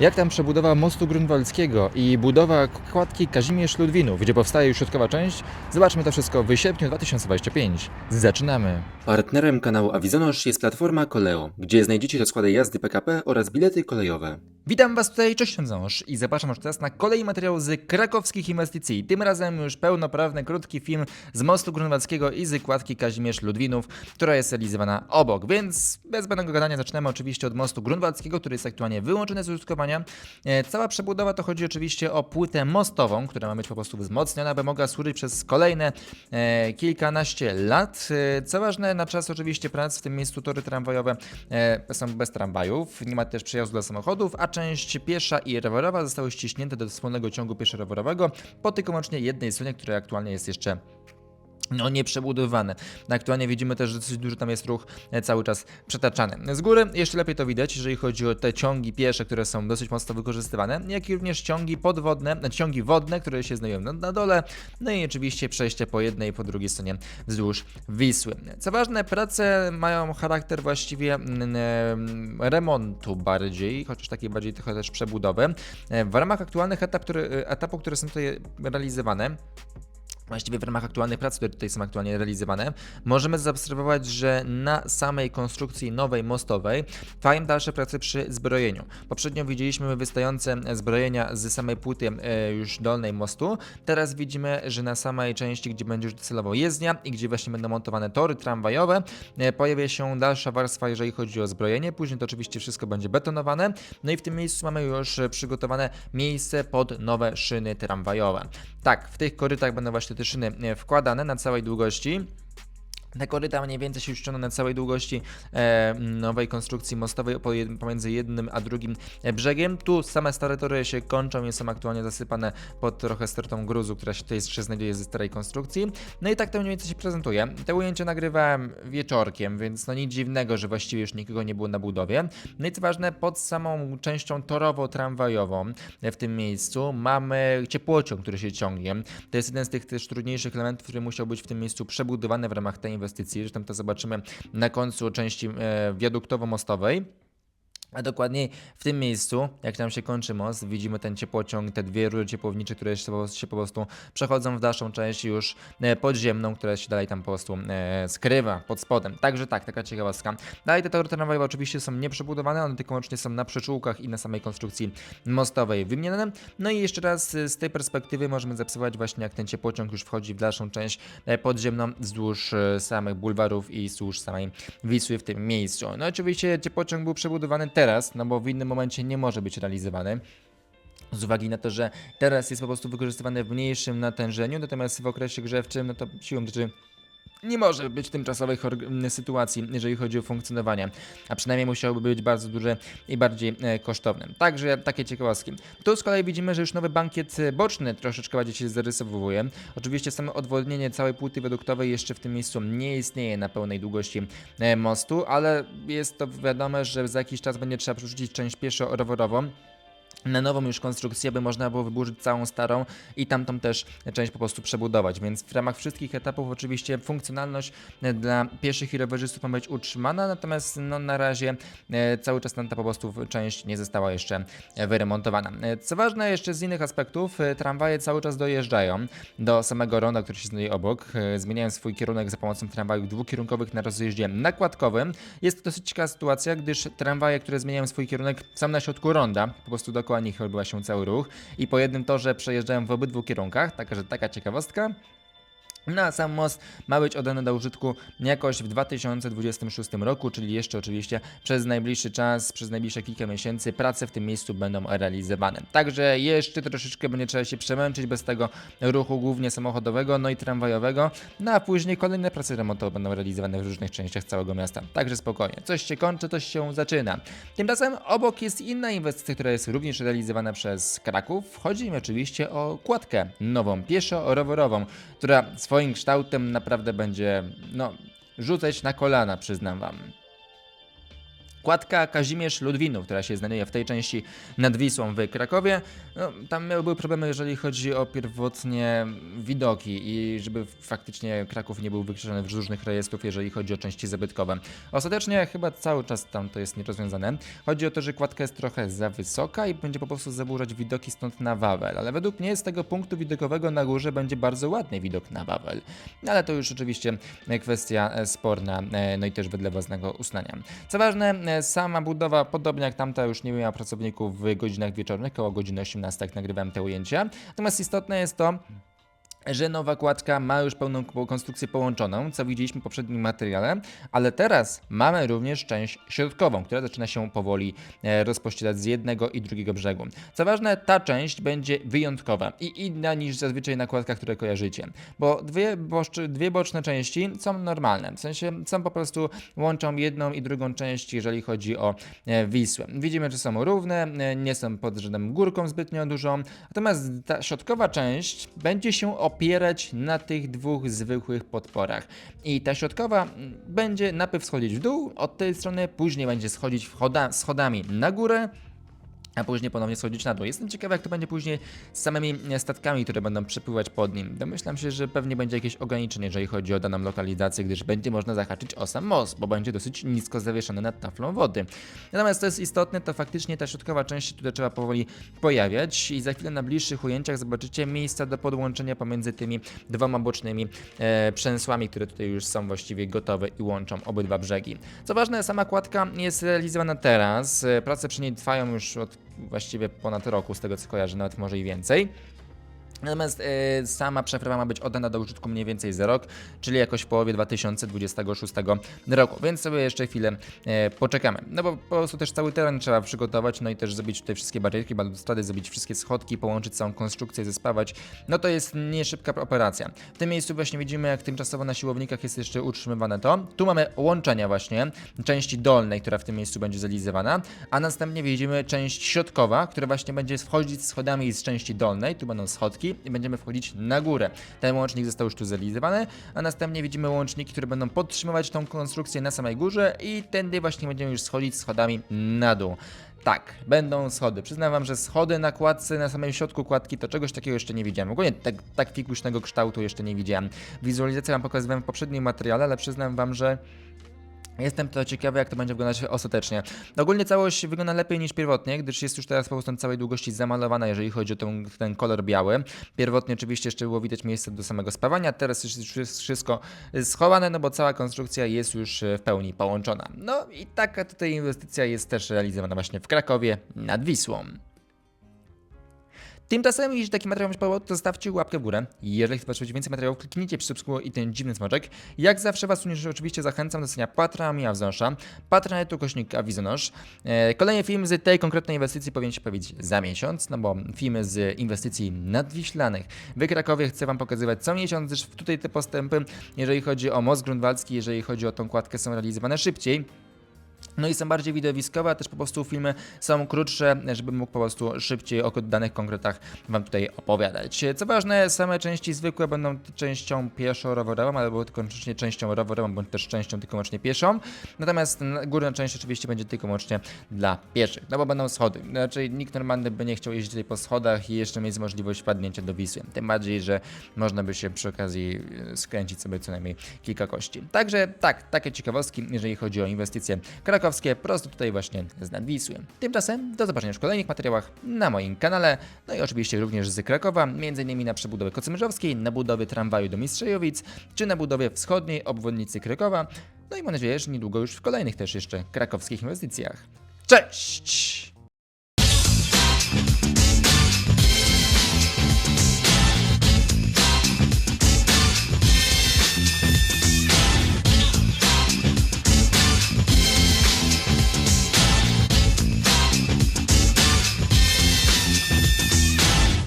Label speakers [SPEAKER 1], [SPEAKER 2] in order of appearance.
[SPEAKER 1] Jak tam przebudowa mostu grunwaldzkiego i budowa kładki Kazimierz Ludwinów, gdzie powstaje już środkowa część? Zobaczmy to wszystko w sierpniu 2025. Zaczynamy!
[SPEAKER 2] Partnerem kanału Avizonosz jest platforma Koleo, gdzie znajdziecie rozkłady jazdy PKP oraz bilety kolejowe.
[SPEAKER 1] Witam Was tutaj, cześć Ząż i zapraszam już teraz na kolejny materiał z krakowskich inwestycji. Tym razem już pełnoprawny, krótki film z mostu grunwaldzkiego i z kładki Kazimierz Ludwinów, która jest realizowana obok. Więc bez zbędnego gadania zaczynamy oczywiście od mostu grunwaldzkiego, który jest aktualnie wyłączony z użytkowania. E, Cała przebudowa to chodzi oczywiście o płytę mostową, która ma być po prostu wzmocniona, aby mogła służyć przez kolejne e, kilkanaście lat. E, Co ważne, na czas oczywiście prac w tym miejscu tory tramwajowe są bez tramwajów, nie ma też przejazdu dla samochodów, a część piesza i rowerowa zostały ściśnięte do wspólnego ciągu pieszo-rowerowego po tylko wyłącznie jednej stronie, która aktualnie jest jeszcze no nieprzebudowane. Aktualnie widzimy też, że dosyć duży tam jest ruch e, cały czas przetaczany. Z góry jeszcze lepiej to widać, jeżeli chodzi o te ciągi piesze, które są dosyć mocno wykorzystywane, jak i również ciągi podwodne, e, ciągi wodne, które się znajdują na, na dole, no i oczywiście przejście po jednej i po drugiej stronie wzdłuż Wisły. Co ważne, prace mają charakter właściwie mm, em, remontu bardziej, chociaż takiej bardziej trochę też przebudowy. E, W ramach aktualnych etap, etapów, które są tutaj realizowane, Właściwie w ramach aktualnych prac, które tutaj są aktualnie realizowane, możemy zaobserwować, że na samej konstrukcji nowej mostowej trwają dalsze prace przy zbrojeniu. Poprzednio widzieliśmy wystające zbrojenia z samej płyty e, już dolnej mostu. Teraz widzimy, że na samej części, gdzie będzie już docelowo jezdnia i gdzie właśnie będą montowane tory tramwajowe, e, pojawia się dalsza warstwa, jeżeli chodzi o zbrojenie. Później to oczywiście wszystko będzie betonowane. No i w tym miejscu mamy już przygotowane miejsce pod nowe szyny tramwajowe. Tak, w tych korytach będą właśnie szyny e, wkładane na całej długości. Te koryta mniej więcej się uszczono na całej długości e, nowej konstrukcji mostowej pomiędzy jednym a drugim e, brzegiem. Tu same stare tory się kończą i są aktualnie zasypane pod trochę stertą gruzu, która się tutaj jeszcze znajduje ze starej konstrukcji. No i tak to mniej więcej się prezentuje. Te ujęcia nagrywałem wieczorkiem, więc no nic dziwnego, że właściwie już nikogo nie było na budowie. No i co ważne, pod samą częścią torowo-tramwajową e, w tym miejscu mamy ciepłociąg, który się ciągnie. To jest jeden z tych też trudniejszych elementów, który musiał być w tym miejscu przebudowany w ramach tej inwestycji. Zresztą to zobaczymy na końcu części e, wiaduktowo-mostowej. A dokładniej w tym miejscu, jak tam się kończy most, widzimy ten ciepłociąg, te dwie rury ciepłownicze, które się po, prostu przechodzą w dalszą część już e, podziemną, która się dalej tam po prostu e, skrywa pod spodem. Także tak, taka ciekawostka. Dalej te tory tramwajowe oczywiście są nieprzebudowane, one tylko łącznie są na przyczółkach i na samej konstrukcji mostowej wymienione. No i jeszcze raz e, z tej perspektywy możemy zaobserwować właśnie jak ten ciepłociąg już wchodzi w dalszą część podziemną wzdłuż samych bulwarów i wzdłuż samej Wisły w tym miejscu. No oczywiście ciepłociąg był przebudowany teraz, no bo w innym momencie nie może być realizowany. Z uwagi na to, że teraz jest po prostu wykorzystywany w mniejszym natężeniu, natomiast w okresie grzewczym, no to siłą rzeczy nie może być tymczasowych sytuacji, jeżeli chodzi o funkcjonowanie, a przynajmniej musiałoby być bardzo duże i bardziej e, kosztowne. Także takie ciekawostki. Tu z kolei widzimy, że już nowy bankiet e, boczny troszeczkę bardziej się zarysowuje. Oczywiście samo odwodnienie całej płyty weduktowej jeszcze w tym miejscu nie istnieje na pełnej długości e, mostu, ale jest to wiadome, że za jakiś czas będzie trzeba przerzucić część pieszo-rowerową na nową już konstrukcję, by można było wyburzyć całą starą i tamtą też część po prostu przebudować. Więc w ramach wszystkich etapów oczywiście funkcjonalność e, dla pieszych i rowerzystów ma być utrzymana, natomiast no, na razie e, cały czas ta po prostu część nie została jeszcze wyremontowana. E, Co ważne, jeszcze z innych aspektów, tramwaje cały czas dojeżdżają do samego ronda, który się znajduje obok, zmieniają swój kierunek za pomocą tramwajów dwukierunkowych na rozjeździe nakładkowym. Jest to dosyć ciekawa sytuacja, gdyż tramwaje, które zmieniają swój kierunek są na środku ronda, po prostu dookoła nich odbywa się cały ruch i po jednym torze przejeżdżają w obydwu kierunkach, także taka ciekawostka. No a sam most ma być oddany do użytku jakoś w 2026 roku, czyli jeszcze oczywiście przez najbliższy czas, przez najbliższe kilka miesięcy prace w tym miejscu będą realizowane. Także jeszcze troszeczkę będzie trzeba się przemęczyć bez tego ruchu głównie samochodowego, no i tramwajowego, no a później kolejne prace remontowe będą realizowane w różnych częściach całego miasta. Także spokojnie, coś się kończy, coś się zaczyna. Tymczasem obok jest inna inwestycja, która jest również realizowana przez Kraków. Chodzi mi oczywiście o kładkę nową, pieszo-rowerową, która swoim kształtem naprawdę będzie, no, rzucać na kolana, przyznam wam. Kładka Kazimierz Ludwinów, która się znajduje w tej części nad Wisłą w Krakowie, no, tam były problemy, jeżeli chodzi o pierwotnie widoki i żeby faktycznie Kraków nie był wykreślony z różnych rejestrów, jeżeli chodzi o części zabytkowe. Ostatecznie chyba cały czas tam to jest nierozwiązane. Chodzi o to, że kładka jest trochę za wysoka i będzie po prostu zaburzać widoki stąd na Wawel, ale według mnie z tego punktu widokowego na górze będzie bardzo ładny widok na Wawel. Ale to już oczywiście kwestia sporna, e, no i też wedle własnego uznania. Co ważne, e, sama budowa, podobnie jak tamta, już nie miała pracowników w godzinach wieczornych, koło godziny 18 jak nagrywałem te ujęcia. Natomiast istotne jest to, że nowa kładka ma już pełną ko- konstrukcję połączoną, co widzieliśmy w poprzednim materiale, ale teraz mamy również część środkową, która zaczyna się powoli e, rozpościerać z jednego i drugiego brzegu. Co ważne, ta część będzie wyjątkowa i inna niż zazwyczaj na kładkach, które kojarzycie, bo dwie, boszczy, dwie boczne części są normalne, w sensie są po prostu łączą jedną i drugą część, jeżeli chodzi o e, Wisłę. Widzimy, że są równe, e, nie są pod żadną górką zbytnio dużą, natomiast ta środkowa część będzie się opierać na tych dwóch zwykłych podporach. I ta środkowa mm, będzie najpierw schodzić w dół od tej strony, później będzie schodzić schodami na górę, a później ponownie schodzić na dół. Jestem ciekawy, jak to będzie później z samymi e, statkami, które będą przepływać pod nim. Domyślam się, że pewnie będzie jakieś ograniczenie, jeżeli chodzi o daną lokalizację, gdyż będzie można zahaczyć o sam most, bo będzie dosyć nisko zawieszony nad taflą wody. Natomiast to jest istotne, to faktycznie ta środkowa część tutaj trzeba powoli pojawiać i za chwilę na bliższych ujęciach zobaczycie miejsca do podłączenia pomiędzy tymi dwoma bocznymi e, przęsłami, które tutaj już są właściwie gotowe i łączą obydwa brzegi. Co ważne, sama kładka jest realizowana teraz. E, Prace przy niej trwają już od właściwie ponad roku, z tego co kojarzę, nawet może i więcej. Natomiast e, sama przeprawa ma być oddana do użytku mniej więcej za rok, czyli jakoś w połowie 2026 roku, więc sobie jeszcze chwilę e, poczekamy. No bo po prostu też cały teren trzeba przygotować, no i też zrobić tutaj wszystkie barierki, balustrady, zrobić wszystkie schodki, połączyć całą konstrukcję, zespawać. No to jest nie szybka operacja. W tym miejscu właśnie widzimy, jak tymczasowo na siłownikach jest jeszcze utrzymywane to. Tu mamy łączenia właśnie części dolnej, która w tym miejscu będzie zrealizowana, a następnie widzimy część środkowa, która właśnie będzie wchodzić schodami z części dolnej, tu będą schodki i będziemy wchodzić na górę. Ten łącznik został już tu zrealizowany, a następnie widzimy łączniki, które będą podtrzymywać tą konstrukcję na samej górze i tędy właśnie będziemy już schodzić schodami na dół. Tak, będą schody. Przyznam wam, że schody na kładce, na samym środku kładki, to czegoś takiego jeszcze nie widziałem. Ogólnie tak, tak fikuśnego kształtu jeszcze nie widziałem. Wizualizację wam pokazywałem w poprzednim materiale, ale przyznam wam, że Jestem to ciekawy, jak to będzie wyglądać ostatecznie. Ogólnie całość wygląda lepiej niż pierwotnie, gdyż jest już teraz po prostu całej długości zamalowana, jeżeli chodzi o ten, ten kolor biały. Pierwotnie oczywiście jeszcze było widać miejsce do samego spawania, teraz już jest wszystko schowane, no bo cała konstrukcja jest już w pełni połączona. No i taka tutaj inwestycja jest też realizowana właśnie w Krakowie nad Wisłą. Tymczasem, jeśli taki materiał Wam się podobał, to zostawcie łapkę w górę. Jeżeli chcecie zobaczyć więcej materiałów, kliknijcie subskrybuj i ten dziwny smoczek. Jak zawsze Was również oczywiście zachęcam do cenia Patra Miawznosza, Patronetu Kośnik Awizonosz. E, Kolejny film z tej konkretnej inwestycji powinien się pojawić za miesiąc, no bo filmy z inwestycji nadwiślanych w Krakowie chcę Wam pokazywać co miesiąc, gdyż tutaj te postępy, jeżeli chodzi o most grunwaldzki, jeżeli chodzi o tą kładkę, są realizowane szybciej. No i są bardziej widowiskowe, a też po prostu filmy są krótsze, żebym mógł po prostu szybciej o danych konkretach Wam tutaj opowiadać. Co ważne, same części zwykłe będą częścią pieszo-rowerową, albo tylko częścią rowerową, bądź też częścią tylko wyłącznie pieszą. Natomiast górna część oczywiście będzie tylko wyłącznie dla pieszych, no bo będą schody. Raczej nikt normalny by nie chciał jeździć tutaj po schodach i jeszcze mieć możliwość wpadnięcia do Wisły. Tym bardziej, że można by się przy okazji skręcić sobie co najmniej kilka kości. Także tak, takie ciekawostki, jeżeli chodzi o inwestycje krakowskie, prosto tutaj właśnie z Nadwisły. Tymczasem do zobaczenia w kolejnych materiałach na moim kanale, no i oczywiście również z Krakowa, m.in. na przebudowę Kocymyrzowskiej, na budowie tramwaju do Mistrzejowic, czy na budowie wschodniej obwodnicy Krakowa, no i mam nadzieję, że niedługo już w kolejnych też jeszcze krakowskich inwestycjach. Cześć!